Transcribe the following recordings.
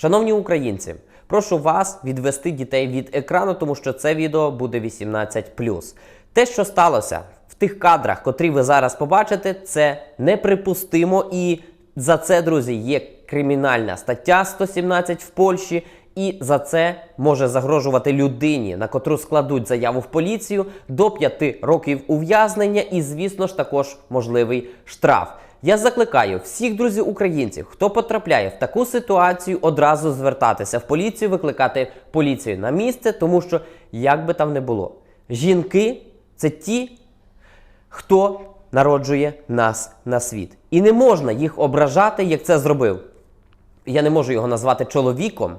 Шановні українці, прошу вас відвести дітей від екрану, тому що це відео буде 18+. Те, що сталося в тих кадрах, котрі ви зараз побачите, це неприпустимо. І за це, друзі, є кримінальна стаття 117 в Польщі. І за це може загрожувати людині, на котру складуть заяву в поліцію до 5 років ув'язнення, і, звісно ж, також можливий штраф. Я закликаю всіх друзів українців, хто потрапляє в таку ситуацію, одразу звертатися в поліцію, викликати поліцію на місце, тому що як би там не було, жінки це ті, хто народжує нас на світ. І не можна їх ображати, як це зробив. Я не можу його назвати чоловіком.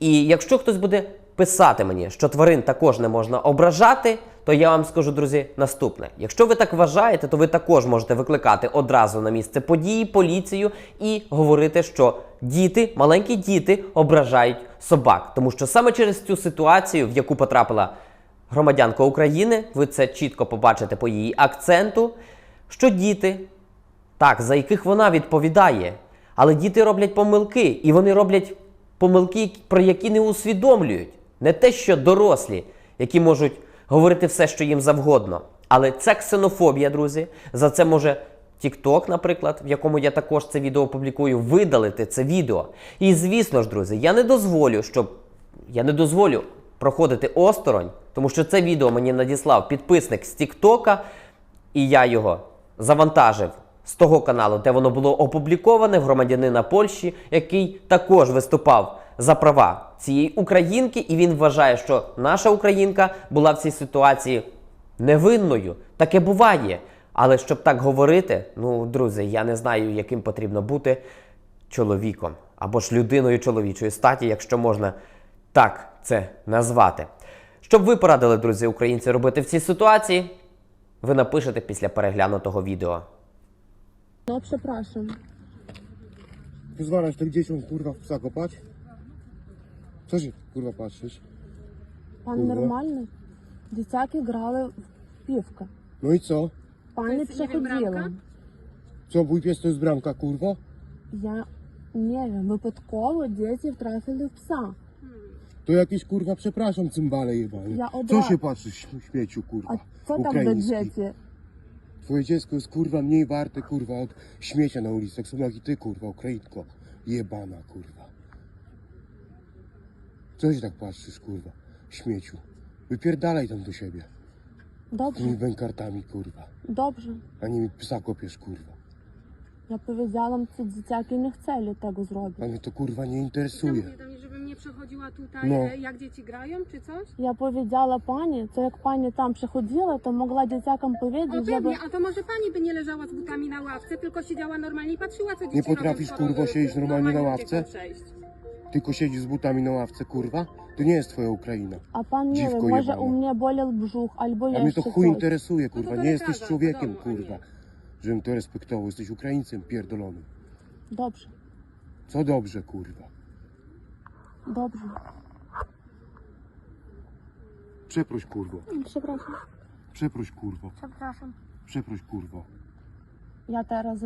І якщо хтось буде писати мені, що тварин також не можна ображати, то я вам скажу, друзі, наступне: якщо ви так вважаєте, то ви також можете викликати одразу на місце події поліцію і говорити, що діти, маленькі діти, ображають собак. Тому що саме через цю ситуацію, в яку потрапила громадянка України, ви це чітко побачите по її акценту, що діти так, за яких вона відповідає. Але діти роблять помилки, і вони роблять помилки, про які не усвідомлюють. Не те, що дорослі, які можуть говорити все, що їм завгодно. Але це ксенофобія, друзі. За це може TikTok, наприклад, в якому я також це відео публікую, видалити це відео. І звісно ж, друзі, я не дозволю, щоб я не дозволю проходити осторонь, тому що це відео мені надіслав підписник з TikTok, і я його завантажив з того каналу, де воно було опубліковане в громадянина Польщі, який також виступав за права цієї українки, і він вважає, що наша українка була в цій ситуації невинною. Таке буває. Але щоб так говорити, ну, друзі, я не знаю, яким потрібно бути чоловіком або ж людиною чоловічої статі, якщо можна так це назвати. Щоб ви порадили, друзі, українці, робити в цій ситуації, ви напишете після переглянутого відео. No przepraszam. Pozwalasz to gdzieś on kurwa w psa kopać? Co się kurwa patrzysz? Пан Ого. нормальний? Дитяки грали в півка. No i co? Пані Це не приходила. брамка? Co mój pies to jest bramka kurwa? Я не wiem, випадково діти втрафили в пса. To jakieś kurwa przepraszam cymbale jebane. Ja Co obra- się patrzysz śm- śmieciu kurwa? А що там до Ukraiński. діти? Twoje dziecko jest kurwa mniej warte kurwa od śmiecia na ulicy, tak samo jak i ty kurwa, Ukrainko. Jebana kurwa. Co się tak patrzysz, kurwa? Śmieciu. Wypierdalaj tam do siebie. Dobrze, Tymi bękartami, kurwa. dobrze. A nie mi psa kopiesz, kurwa. Ja powiedziałam, co dzieciaki nie chcieli tego zrobić. A mnie to kurwa nie interesuje. Mówię do mnie, żebym nie przechodziła tutaj, No. E, jak dzieci grają czy coś? Ja powiedziała pani, co jak pani tam przychodziła, to mogła dzieciakom No powiedzieć, żeby... pewnie, a to może pani by nie leżała z butami na ławce, tylko siedziała normalnie i patrzyła, co dzieci robią, potrafisz, skoro, kurwo, siedzieć normalnie na ławce? przejść tylko siedzisz z butami na ławce, kurwa, to nie jest twoja Ukraina. A pan nie Dziwko wiem, może u mnie bolał brzuch albo A mnie to chuj coś. interesuje, kurwa, nie jesteś człowiekiem, kurwa. Żebym to respektował, jesteś Ukraińcem pierdolonym. Dobrze, Co dobrze, kurwa. dobrze. Przeproś, kurwo. Przepraszam, Przeproś, kurwo. przepraszam. Przeproś, kurwo. Ja teraz